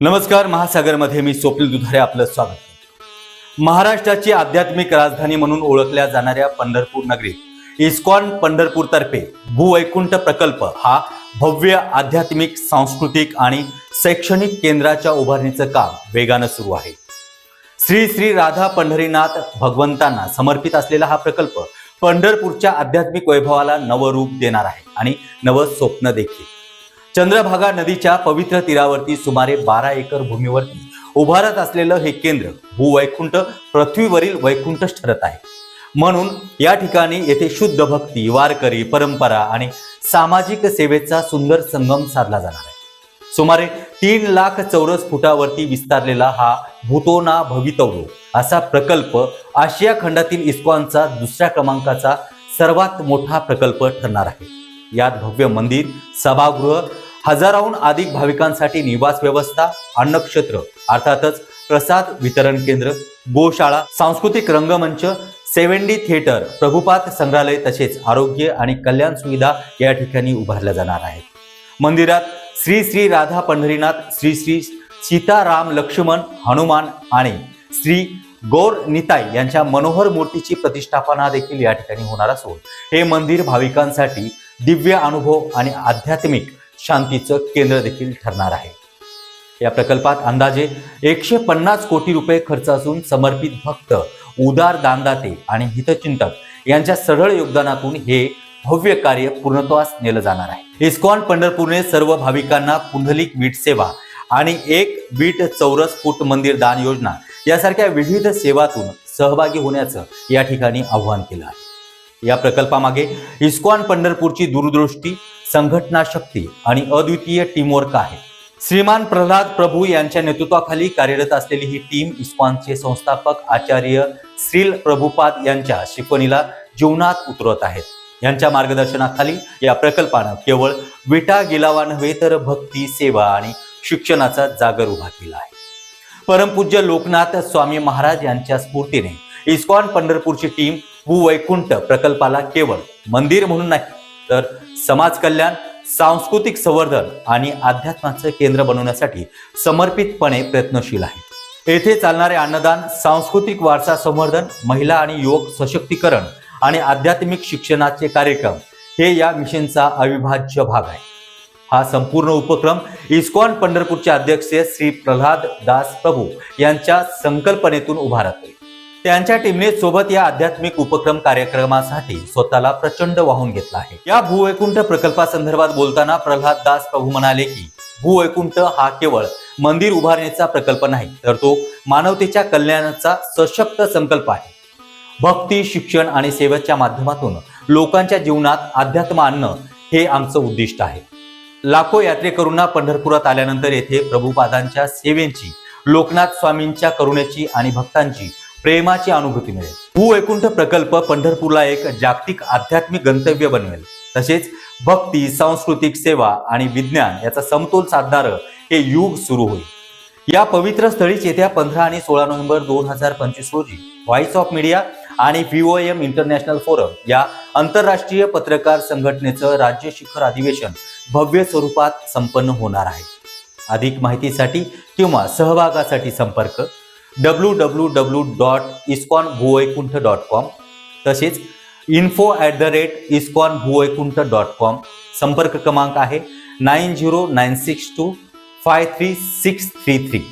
नमस्कार महासागरमध्ये मी स्वप्नील दुधारे आपलं स्वागत करतो. महाराष्ट्राची आध्यात्मिक राजधानी म्हणून ओळखल्या जाणाऱ्या पंढरपूर नगरीत इस्कॉन पंढरपूर तर्फे भूवैकुंठ प्रकल्प हा भव्य आध्यात्मिक सांस्कृतिक आणि शैक्षणिक केंद्राच्या उभारणीचं काम वेगानं सुरू आहे. श्री श्री राधा पंढरीनाथ भगवंतांना समर्पित असलेला हा प्रकल्प पंढरपूरच्या आध्यात्मिक वैभवाला नवं रूप देणार आहे आणि नवं स्वप्न देखील. चंद्रभागा नदीच्या पवित्र तीरावरती सुमारे बारा एकर भूमीवरती उभारत असलेलं हे केंद्र भूवैकुंठ पृथ्वीवरील वैकुंठच ठरत आहे. म्हणून या ठिकाणी येथे शुद्ध भक्ती वारकरी परंपरा आणि सामाजिक सेवेचा सुंदर संगम साधला जाणार आहे. सुमारे तीन लाख चौरस फुटावरती विस्तारलेला हा भूतोना भवितव्यो असा प्रकल्प आशिया खंडातील इस्कॉनचा दुसऱ्या क्रमांकाचा सर्वात मोठा प्रकल्प ठरणार आहे. यात भव्य मंदिर सभागृह हजाराहून अधिक भाविकांसाठी निवास व्यवस्था अन्नक्षेत्र अर्थातच प्रसाद वितरण केंद्र गोशाळा सांस्कृतिक रंगमंच सेव्हन्डी थिएटर प्रभुपात संग्रहालय तसेच आरोग्य आणि कल्याण सुविधा या ठिकाणी उभारल्या जाणार आहेत. मंदिरात श्री श्री राधा पंढरीनाथ श्री श्री सीताराम लक्ष्मण हनुमान आणि श्री गौर निताई यांच्या मनोहर मूर्तीची प्रतिष्ठापना देखील या ठिकाणी होणार असून हे मंदिर भाविकांसाठी दिव्य अनुभव आणि आध्यात्मिक शांतीचं केंद्र देखील ठरणार आहे. या प्रकल्पात अंदाजे एकशे पन्नास कोटी रुपये खर्च असून समर्पित भक्त उदार दानदाते आणि हितचिंतक यांच्या सरळ योगदानातून हे भव्य कार्य पूर्णत्वास नेलं जाणार आहे. इस्कॉन पंढरपूरने सर्व भाविकांना पुंडलिक वीट सेवा आणि एक वीट चौरस फूट मंदिर दान योजना यासारख्या विविध सेवातून सहभागी होण्याचं या ठिकाणी आव्हान केलं आहे. या प्रकल्पामागे इस्कॉन पंढरपूरची दूरदृष्टी संघटना शक्ती आणि अद्वितीय टीमवर्क आहे. श्रीमान प्रल्हाद प्रभू यांच्या नेतृत्वाखाली कार्यरत असलेली ही टीम इस्कॉनचे संस्थापक आचार्य श्रील प्रभुपाद यांच्या शिकवणीला जीवनात उतरवत आहेत. यांच्या मार्गदर्शनाखाली या प्रकल्पानं केवळ विटा गिलावा नव्हे तर भक्ती सेवा आणि शिक्षणाचा जागर उभा केला आहे. परमपूज्य लोकनाथ स्वामी महाराज यांच्या स्फूर्तीने इस्कॉन पंढरपूरची टीम भूवैकुंठ प्रकल्पाला केवळ मंदिर म्हणून नाही तर समाज कल्याण सांस्कृतिक संवर्धन आणि अध्यात्माचं केंद्र बनवण्यासाठी समर्पितपणे प्रयत्नशील आहे. येथे चालणारे अन्नदान सांस्कृतिक वारसा संवर्धन महिला आणि युवक सशक्तीकरण आणि आध्यात्मिक शिक्षणाचे कार्यक्रम हे या मिशनचा अविभाज्य भाग आहे. हा संपूर्ण उपक्रम इस्कॉन पंढरपूरचे अध्यक्ष श्री प्रल्हाद दास प्रभू यांच्या संकल्पनेतून उभारते त्यांच्या टीमने सोबत या आध्यात्मिक उपक्रम कार्यक्रमासाठी स्वतःला प्रचंड वाहून घेतला आहे. या भूवैकुंठ प्रकल्पासंदर्भात बोलताना प्रल्हाद दास प्रभू म्हणाले की भूवैकुंठ हा केवळ मंदिर उभारण्याचा प्रकल्प नाही तर तो मानवतेच्या कल्याणाचा सशक्त संकल्प आहे. भक्ती शिक्षण आणि सेवेच्या माध्यमातून लोकांच्या जीवनात अध्यात्म आणणं हे आमचं उद्दिष्ट आहे. लाखो यात्रेकरूंना पंढरपुरात आल्यानंतर येथे प्रभुपादांच्या सेवेची लोकनाथ स्वामींच्या करुणेची आणि भक्तांची प्रेमाची अनुभूती मिळेल. भूवैकुंठ प्रकल्प पंढरपूरला एक जागतिक आध्यात्मिक गंतव्य बनवेल. तसेच भक्ती सांस्कृतिक सेवा आणि विज्ञान याचा समतोल साधणारं हे युग सुरू होईल. या पवित्र स्थळीच येत्या पंधरा आणि सोळा नोव्हेंबर दोन हजार पंचवीस रोजी व्हॉइस ऑफ मीडिया आणि व्हीओएम इंटरनॅशनल फोरम या आंतरराष्ट्रीय पत्रकार संघटनेचं राज्य शिखर अधिवेशन भव्य स्वरूपात संपन्न होणार आहे. अधिक माहितीसाठी किंवा सहभागासाठी संपर्क W W W dot ISKCON Bhuvaikunth dot com तसेच info at the rate ISKCON Bhuvaikunth dot com संपर्क क्रमांक आहे nine zero nine six two five three six three three.